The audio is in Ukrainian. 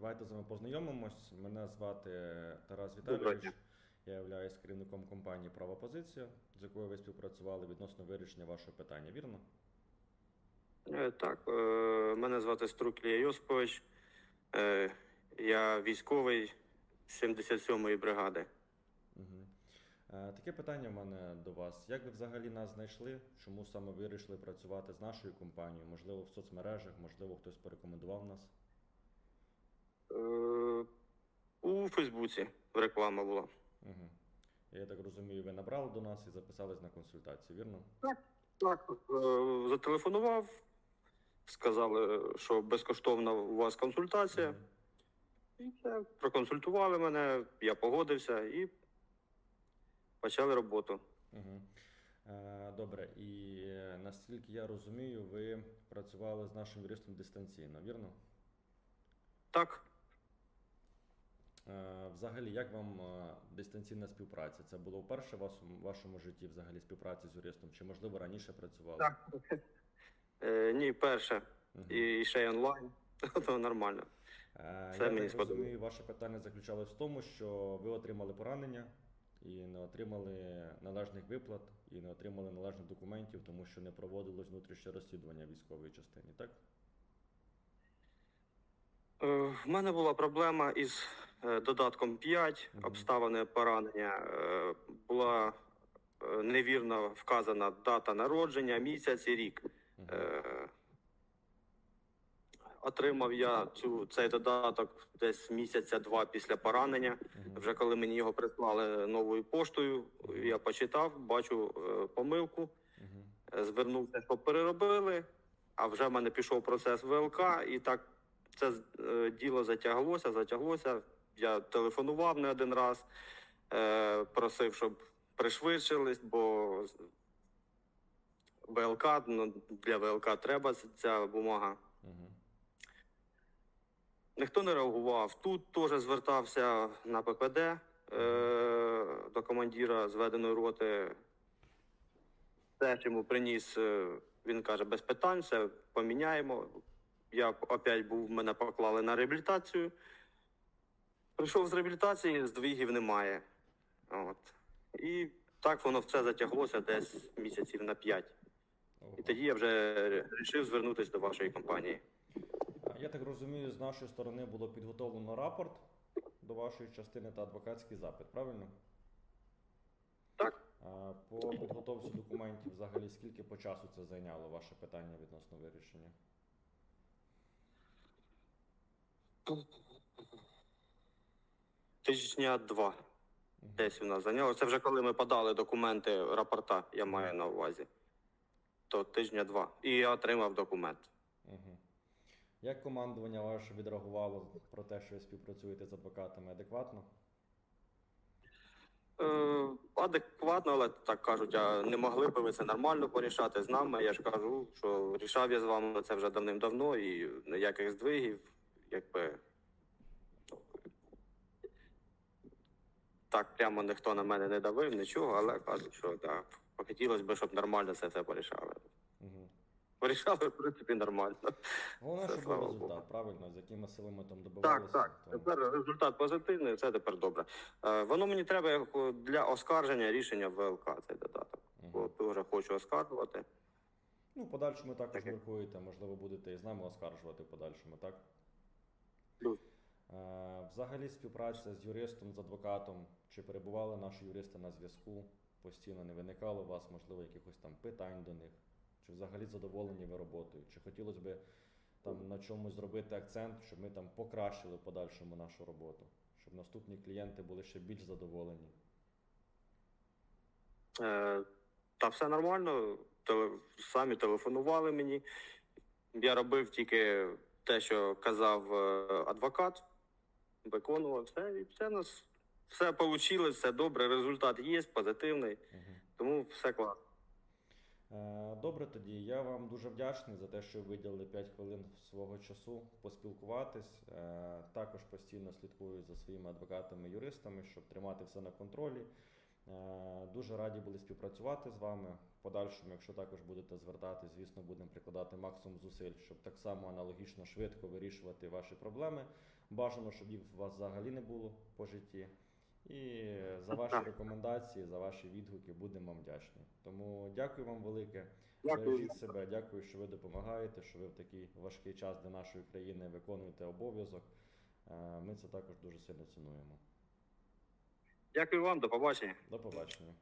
давайте з вами познайомимось. Мене звати Тарас Віталійович. Я являюсь керівником компанії Права позиція, з якою ви співпрацювали відносно вирішення вашого питання, вірно? Е, Так, е, мене звати Струк Лія Йосипович. Е, Я військовий 77-ї бригади. Угу. Таке питання в мене до вас. Як ви взагалі нас знайшли? Чому саме вирішили працювати з нашою компанією? Можливо, в соцмережах, можливо, хтось порекомендував нас? Е, У Фейсбуці реклама була. Угу. Я так розумію, ви набрали до нас і записались на консультацію, вірно? Так. Е, Зателефонував, сказали, що безкоштовна у вас консультація. Мгм. І все, проконсультували мене, я погодився і почали роботу. Угу. Добре, і наскільки я розумію, ви працювали з нашим юристом дистанційно, вірно? Так. Е, Взагалі, як вам е, дистанційна співпраця? Це було вперше в вашому, вашому житті взагалі співпраці з юристом? Чи можливо раніше працювали? Так. Е, ні, перше. Мгм. І ще й онлайн. То нормально. Е, Це я мені так розумію, ваше питання заключалось в тому, що ви отримали поранення і не отримали належних виплат, і не отримали належних документів, тому що не проводилось внутрішнє розслідування військової частині, так? Е, В мене була проблема із е, додатком 5, Мгм. обставини поранення. Е, Була е, невірно вказана дата народження, місяць і рік. Е, Отримав я цю, цей додаток десь місяця два після поранення. Вже коли мені його прислали новою поштою, я почитав, бачу е, помилку. Е, звернувся, що переробили, а вже в мене пішов процес ВЛК, і так це е, діло затяглося, затяглося. Я телефонував не один раз, е, просив, щоб пришвидшились, бо ВЛК, ну, для ВЛК треба ця бумага. Мгм. Ніхто не реагував. Тут теж звертався на ППД е, до командира зведеної роти. Теж йому приніс, е, він каже, без питань, все поміняємо. Я опять був, мене поклали на реабілітацію. Прийшов з реабілітації, здвигів немає. От. І так воно все затяглося десь місяців на п'ять. І тоді я вже вирішив звернутися до вашої компанії. Я так розумію, з нашої сторони було підготовлено рапорт до вашої частини та адвокатський запит, правильно? Так. По підготовці документів взагалі скільки по часу це зайняло ваше питання відносно вирішення? Тижня два. Десь у нас зайняло. Це вже коли ми подали документи, рапорта, я маю на увазі. То тижня два. І я отримав документ. Угу. Як командування ваше відреагувало про те, що ви співпрацюєте з адвокатами адекватно? Е, адекватно, але так кажуть, а не могли б ви це нормально порішати з нами. Я ж кажу, що рішав я з вами це вже давним-давно і ніяких здвигів, якби. Так прямо ніхто на мене не давив, нічого, але кажуть, що так, хотілося б, щоб нормально це все порішали. Угу. Порішали, в принципі, нормально. Головне, щоб був результат, Богу. правильно, з якими силами там Так, добивалися. так. то- Тепер результат позитивний, це тепер добре. Е, воно мені треба як для оскарження рішення ВЛК, цей додаток. Мгм. Бо дуже хочу оскаржувати. Ну, подальшому також Таке. міркуєте, можливо, будете і з нами оскаржувати в подальшому, так? Плюс. Е, Взагалі співпраця з юристом, з адвокатом, чи перебували наші юристи на зв'язку, постійно не виникало у вас, можливо, якихось там питань до них, чи взагалі задоволені ви роботою, чи хотілося б там на чомусь зробити акцент, щоб ми там покращили в подальшому нашу роботу, щоб наступні клієнти були ще більш задоволені. Е, та все нормально. Теле, самі телефонували мені. Я робив тільки те, що казав е, адвокат, виконував все, і все у нас все вийшло, все добре. Результат є, позитивний, Угу. тому все класно. Е, Добре, тоді я вам дуже вдячний за те, що ви виділили 5 хвилин свого часу поспілкуватись. Е, Також постійно слідкую за своїми адвокатами, юристами, щоб тримати все на контролі. Е, Дуже раді були співпрацювати з вами. В подальшому, якщо також будете звертатись, звісно, будемо прикладати максимум зусиль, щоб так само аналогічно швидко вирішувати ваші проблеми. Бажано, щоб їх у вас взагалі не було по житті. І за ваші рекомендації, за ваші відгуки будемо вам вдячні. Тому дякую вам велике. Бережіть себе, дякую, що ви допомагаєте, що ви в такий важкий час для нашої країни виконуєте обов'язок. Е, Ми це також дуже сильно цінуємо. Дякую вам, до побачення. До побачення.